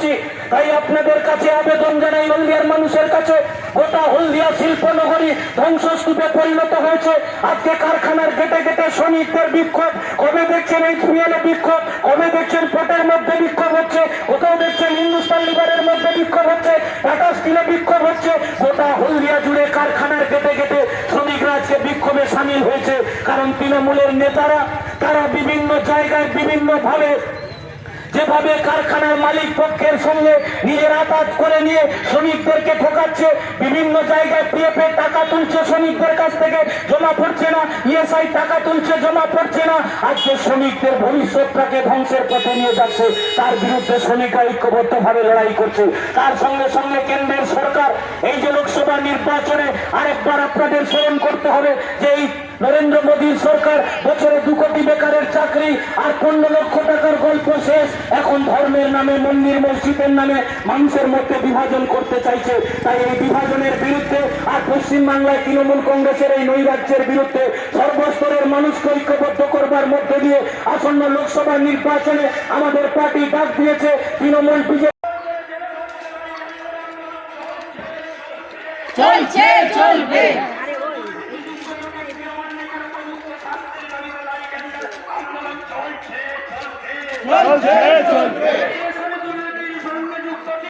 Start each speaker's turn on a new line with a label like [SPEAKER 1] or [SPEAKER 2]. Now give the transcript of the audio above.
[SPEAKER 1] কি তাই আপনাদের কাছে আবেদন জানাই, হলদিয়ার মানুষের কাছে গোটা হলদিয়া শিল্পনগরী ধ্বংসস্তূপে পরিণত হয়েছে। আজকে কারখানার গেটে গেটে শ্রমিকদের বিক্ষোভ, কবে দেখছেন এইচপিএল এ বিক্ষোভ, কবে দেখছেন পটের মধ্যে বিক্ষোভ হচ্ছে, কোথাও দেখছেন হিন্দুস্তান লিভারের মধ্যে বিক্ষোভ হচ্ছে, টাটা স্টিলে বিক্ষোভ হচ্ছে। গোটা হলদিয়া জুড়ে কারখানার গেটে গেটে শ্রমিকরা আজকে বিক্ষোভে সামিল হয়েছে, কারণ তৃণমূলের নেতারা, তারা বিভিন্ন জায়গায় বিভিন্ন ভাবে যেভাবে কারখানার মালিক পক্ষের সঙ্গে নিজের আঘাত করে নিয়ে শ্রমিকদেরকে ঠকাচ্ছে, বিভিন্ন জায়গায় পিএফের টাকা তুলছে শ্রমিকদের কাছ থেকে, জমা পড়ছে না, ইএসআই টাকা তুলছে, জমা পড়ছে না। আজকে শ্রমিকদের ভবিষ্যৎটাকে ধ্বংসের পথে নিয়ে যাচ্ছে। তার বিরুদ্ধে শ্রমিকরা ঐক্যবদ্ধভাবে লড়াই করছে। তার সঙ্গে সঙ্গে কেন্দ্রের সরকার, এই যে লোকসভা নির্বাচনে আরেকবার আপনাদের স্মরণ করতে হবে যে এই নরেন্দ্র মোদীর সরকার বছরে দু কোটি বেকারের চাকরি আর পনেরো লক্ষ টাকার গল্প শেষ এখন ধর্মের নামে মন্দির মসজিদের নামে মানুষের মধ্যে বিভাজন করতে চাইছে। তাই এই বিভাজনের বিরুদ্ধে আর পশ্চিমবাংলায় তৃণমূল কংগ্রেসের এই নৈরাজ্যের বিরুদ্ধে সর্বস্তরের মানুষকে ঐক্যবদ্ধ করবার মধ্য দিয়ে আসন্ন লোকসভা নির্বাচনে আমাদের পার্টি ডাক দিয়েছে তৃণমূল বিজেপি।
[SPEAKER 2] চলছে চলবে। চলছে চলবে